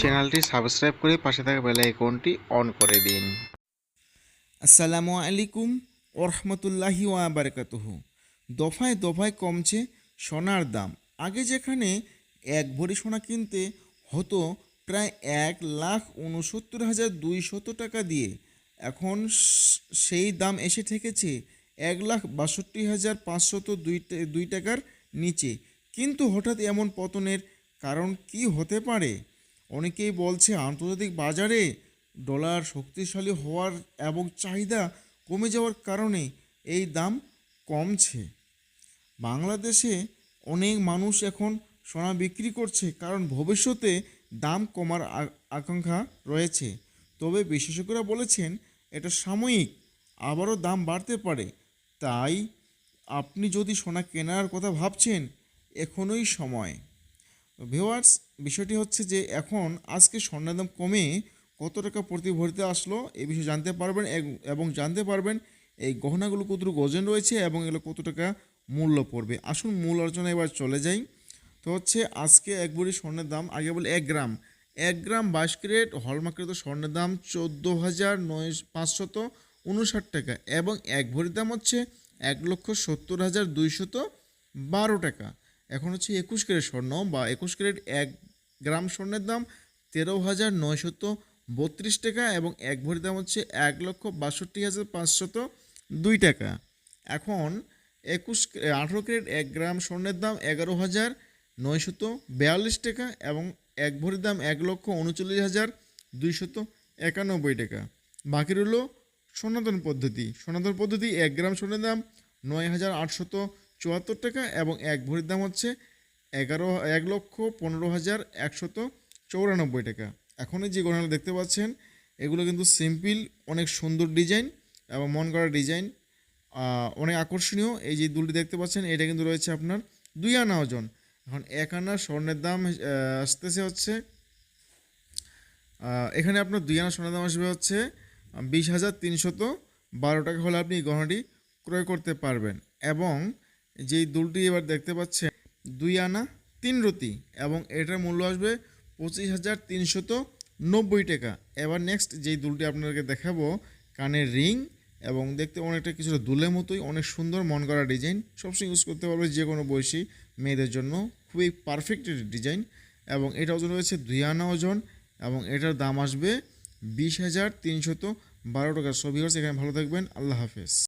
চ্যানেলটি সাবস্ক্রাইব করে পাশে থাকা বেল আইকনটি অন করে দিন। আসসালামু আলাইকুম ওরহমতুল্লাহি ওয়াবারকাতুহু দফায় দফায় কমছে সোনার দাম। আগে যেখানে এক ভরি সোনা কিনতে হতো প্রায় এক লাখ উনসত্তর হাজার দুইশত টাকা দিয়ে। এখন সেই দাম এসে ঠেকেছে এক লাখ বাষট্টি হাজার পাঁচশত দুই দুই টাকার নিচে। কিন্তু হঠাৎ এমন পতনের কারণ কি হতে পারে? অনেকেই বলছে আন্তর্জাতিক বাজারে ডলার শক্তিশালী হওয়ার এবং চাহিদা কমে যাওয়ার কারণে এই দাম কমছে। বাংলাদেশে অনেক মানুষ এখন সোনা বিক্রি করছে কারণ ভবিষ্যতে দাম কমার আকাঙ্ক্ষা রয়েছে। তবে বিশেষজ্ঞরা বলেছেন, এটা সাময়িক, আবারও দাম বাড়তে পারে। তাই আপনি যদি সোনা কেনার কথা ভাবছেন, এখনই সময়। ভিওয়ার্স বিষয়টি হচ্ছে যে এখন আজকে স্বর্ণের দাম কমে কত টাকা প্রতি ভরিতে আসলো এই বিষয়ে জানতে পারবেন এবং জানতে পারবেন এই গহনাগুলো কতটুকু ওজন রয়েছে এবং এগুলো কত টাকা মূল্য পড়বে। আসুন মূল আলোচনা এবার চলে যাই। তো হচ্ছে আজকে এক ভরি স্বর্ণের দাম, আগে বলে এক গ্রাম। এক গ্রাম বাইশ ক্যারেট, হলমার্কের স্বর্ণের দাম চোদ্দ হাজার নয় পাঁচশত উনষাট টাকা এবং এক ভরির দাম হচ্ছে এক লক্ষ সত্তর হাজার দুইশত বারো টাকা। এখন হচ্ছে একুশ ক্যারেট স্বর্ণ বা একুশ ক্যারেট এক গ্রাম স্বর্ণের দাম তেরো হাজার নয়শত বত্রিশ টাকা এবং এক ভরির দাম হচ্ছে এক লক্ষ বাষট্টি হাজার পাঁচশত দুই টাকা। এখন একুশ আঠেরো ক্যারেট এক গ্রাম স্বর্ণের দাম এগারো হাজার নয়শত বিয়াল্লিশ টাকা এবং এক ভরির দাম এক লক্ষ উনচল্লিশ হাজার দুইশত একানব্বই টাকা। বাকি রইল সনাতন পদ্ধতি। সনাতন পদ্ধতি এক গ্রাম স্বর্ণের দাম নয় হাজার আটশত চুয়াত্তর টাকা এবং এক ভরির দাম হচ্ছে এগারো, এক লক্ষ পনেরো হাজার একশত চৌরানব্বই টাকা। এখন যে গহনাগুলো দেখতে পাচ্ছেন, এগুলো কিন্তু সিম্পল, অনেক সুন্দর ডিজাইন এবং মন করা ডিজাইন অনেক আকর্ষণীয়। এই যে দুলটি দেখতে পাচ্ছেন, এটা কিন্তু রয়েছে আপনার দুই আনা ওজন। এখন এক আনা স্বর্ণের দাম আসতেছে হচ্ছে এখানে আপনার দুই আনা সোনার দাম আসবে হচ্ছে বিশ হাজার তিনশত বারো টাকা হলে আপনি এই গহনাটি ক্রয় করতে পারবেন। এবং যেই দুলটি এবার দেখতে পাচ্ছেন, দুই আনা, তিন রতি এবং এটার মূল্য আসবে পঁচিশ হাজার তিনশত নব্বই টাকা। এবার নেক্সট যেই দুলটি আপনাদেরকে দেখাবো, কানের রিং এবং দেখতে অনেকটা কিছুটা দুলের মতোই, অনেক সুন্দর মন করা ডিজাইন, সবসময় ইউজ করতে পারবে যে কোনো বয়সী মেয়েদের জন্য। খুবই পারফেক্ট ডিজাইন এবং এটা ওজন রয়েছে দুই আনা ওজন এবং এটার দাম আসবে বিশ হাজার তিনশত বারো টাকা। সব ভিউয়ার্স এখানে ভালো থাকবেন। আল্লাহ হাফেজ।